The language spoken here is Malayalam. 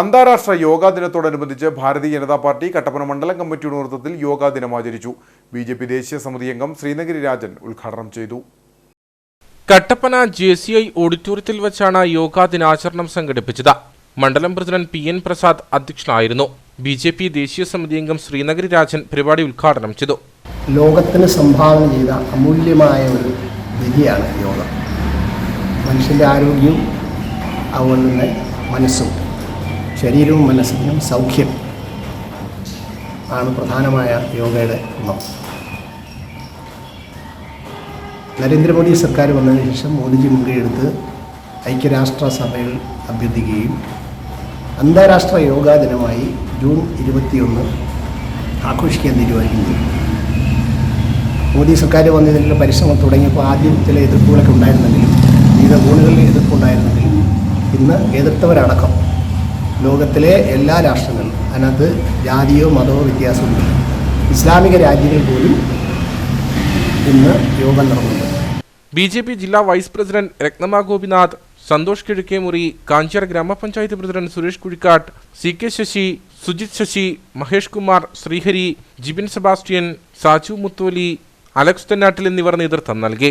അന്താരാഷ്ട്ര യോഗാ ദിനത്തോടനുബന്ധിച്ച് ഭാരതീയ ജനതാ പാർട്ടി കട്ടപ്പന മണ്ഡലം കമ്മിറ്റിയുടെ നേതൃത്വത്തിൽ യോഗാ ദിനം ആചരിച്ചു. ബി ജെ പി ദേശീയ സമിതി അംഗം ശ്രീനഗിരി രാജൻ ഉദ്ഘാടനം ചെയ്തു. കട്ടപ്പന ജെ സി ഐ ഓഡിറ്റോറിയത്തിൽ വെച്ചാണ് യോഗാ ദിനാചരണം സംഘടിപ്പിച്ചത്. മണ്ഡലം പ്രസിഡന്റ് പി എൻ പ്രസാദ് അധ്യക്ഷനായിരുന്നു. ബി ജെ പി ദേശീയ സമിതി അംഗം ശ്രീനഗിരി രാജൻ പരിപാടി ഉദ്ഘാടനം ചെയ്തു. ലോകത്തിന് സംഭാവന ചെയ്ത അമൂല്യമായ ഒരു വിധിയാണ് യോഗ. മനുഷ്യന്റെ ആരോഗ്യവും അതുപോലെ തന്നെ മനസ്സും. ശരീരവും മനസ്സിനും സൗഖ്യം ആണ് പ്രധാനമായ യോഗയുടെ ഗുണം നരേന്ദ്രമോദി സർക്കാർ വന്നതിന് ശേഷം മോദിജി മുൻകൈയെടുത്ത് ഐക്യരാഷ്ട്ര സഭയിൽ അഭ്യർത്ഥിക്കുകയും അന്താരാഷ്ട്ര യോഗാ ദിനമായി ജൂൺ ഇരുപത്തിയൊന്ന് ആഘോഷിക്കാൻ തീരുമാനിക്കുന്നു. മോദി സർക്കാർ വന്നതിനുള്ള പരിശ്രമം തുടങ്ങിയപ്പോൾ ആദ്യം ചില എതിർപ്പുകളൊക്കെ ഉണ്ടായിരുന്നെങ്കിലും വിവിധ കോണുകളിൽ എതിർപ്പുണ്ടായിരുന്നെങ്കിലും ഇന്ന് എതിർത്തവരടക്കം ലോകത്തിലെ എല്ലാ രാഷ്ട്രങ്ങളും അതിനകത്ത് ജാതിയോ മതമോ വ്യത്യാസമില്ല. ഇസ്ലാമിക രാജ്യങ്ങൾ പോലും ഇന്ന് യോഗം നടന്നുണ്ട് ബി ജെ പി ജില്ലാ വൈസ് പ്രസിഡന്റ് രത്നമ ഗോപിനാഥ് സന്തോഷ് കിഴക്കേമുറി കാഞ്ചിയാർ ഗ്രാമപഞ്ചായത്ത് president Suresh Kuzhikkattu C K Sasi Sujith Sasi Mahesh Kumar Srihari Jibin Sebastian Saju Mutholi Alex Thennattil എന്നിവർ നേതൃത്വം നൽകി.